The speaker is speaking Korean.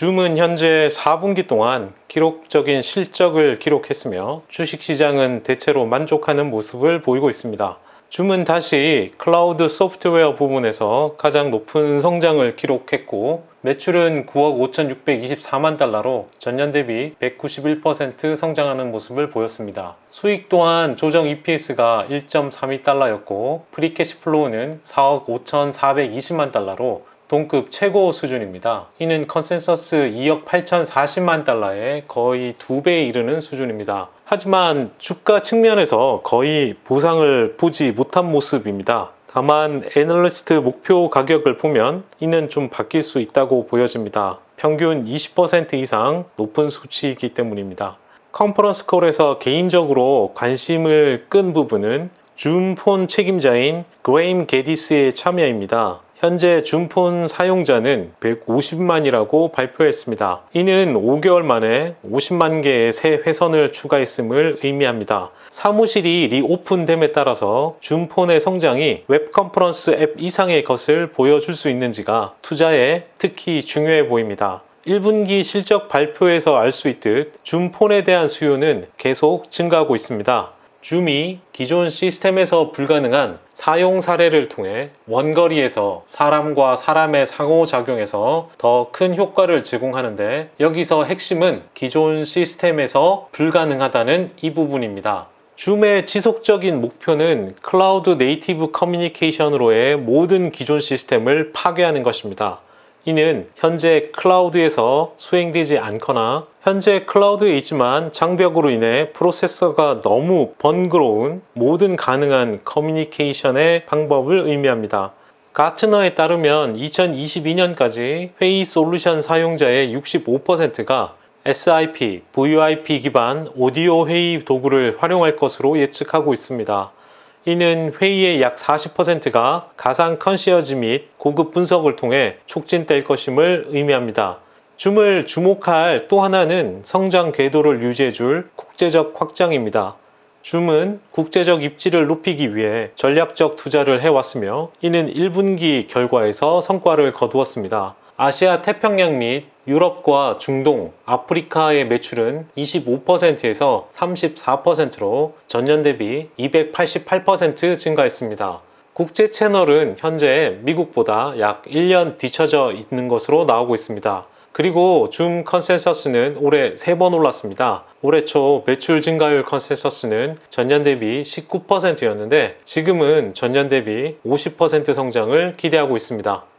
줌은 현재 4분기 동안 기록적인 실적을 기록했으며 주식시장은 대체로 만족하는 모습을 보이고 있습니다. 줌은 다시 클라우드 소프트웨어 부분에서 가장 높은 성장을 기록했고 매출은 9억 5,624만 달러로 전년 대비 191% 성장하는 모습을 보였습니다. 수익 또한 조정 EPS가 1.32달러였고 프리캐시 플로우는 4억 5,420만 달러로 동급 최고 수준입니다. 이는 컨센서스 2억 8,040만 달러의 거의 두 배에 이르는 수준입니다. 하지만 주가 측면에서 거의 보상을 보지 못한 모습입니다. 다만 애널리스트 목표 가격을 보면 이는 좀 바뀔 수 있다고 보여집니다. 평균 20% 이상 높은 수치이기 때문입니다. 컨퍼런스 콜에서 개인적으로 관심을 끈 부분은 줌폰 책임자인 그레임 게디스의 참여입니다. 현재 줌폰 사용자는 150만이라고 발표했습니다. 이는 5개월 만에 50만 개의 새 회선을 추가했음을 의미합니다. 사무실이 리오픈됨에 따라서 줌폰의 성장이 웹 컨퍼런스 앱 이상의 것을 보여줄 수 있는지가 투자에 특히 중요해 보입니다. 1분기 실적 발표에서 알 수 있듯 줌폰에 대한 수요는 계속 증가하고 있습니다. 줌이 기존 시스템에서 불가능한 사용 사례를 통해 원거리에서 사람과 사람의 상호작용에서 더 큰 효과를 제공하는데 여기서 핵심은 기존 시스템에서 불가능하다는 이 부분입니다. 줌의 지속적인 목표는 클라우드 네이티브 커뮤니케이션으로의 모든 기존 시스템을 파괴하는 것입니다. 이는 현재 클라우드에서 수행되지 않거나 현재 클라우드에 있지만 장벽으로 인해 프로세서가 너무 번거로운 모든 가능한 커뮤니케이션의 방법을 의미합니다. 가트너에 따르면 2022년까지 회의 솔루션 사용자의 65%가 SIP, VoIP 기반 오디오 회의 도구를 활용할 것으로 예측하고 있습니다. 이는 회의의 약 40%가 가상 컨시어지 및 고급 분석을 통해 촉진될 것임을 의미합니다. 줌을 주목할 또 하나는 성장 궤도를 유지해줄 국제적 확장입니다. 줌은 국제적 입지를 높이기 위해 전략적 투자를 해왔으며 이는 1분기 결과에서 성과를 거두었습니다. 아시아 태평양 및 유럽과 중동, 아프리카의 매출은 25%에서 34%로 전년 대비 288% 증가했습니다. 국제 채널은 현재 미국보다 약 1년 뒤처져 있는 것으로 나오고 있습니다. 그리고 줌 컨센서스는 올해 3번 올랐습니다. 올해 초 매출 증가율 컨센서스는 전년 대비 19%였는데 지금은 전년 대비 50% 성장을 기대하고 있습니다.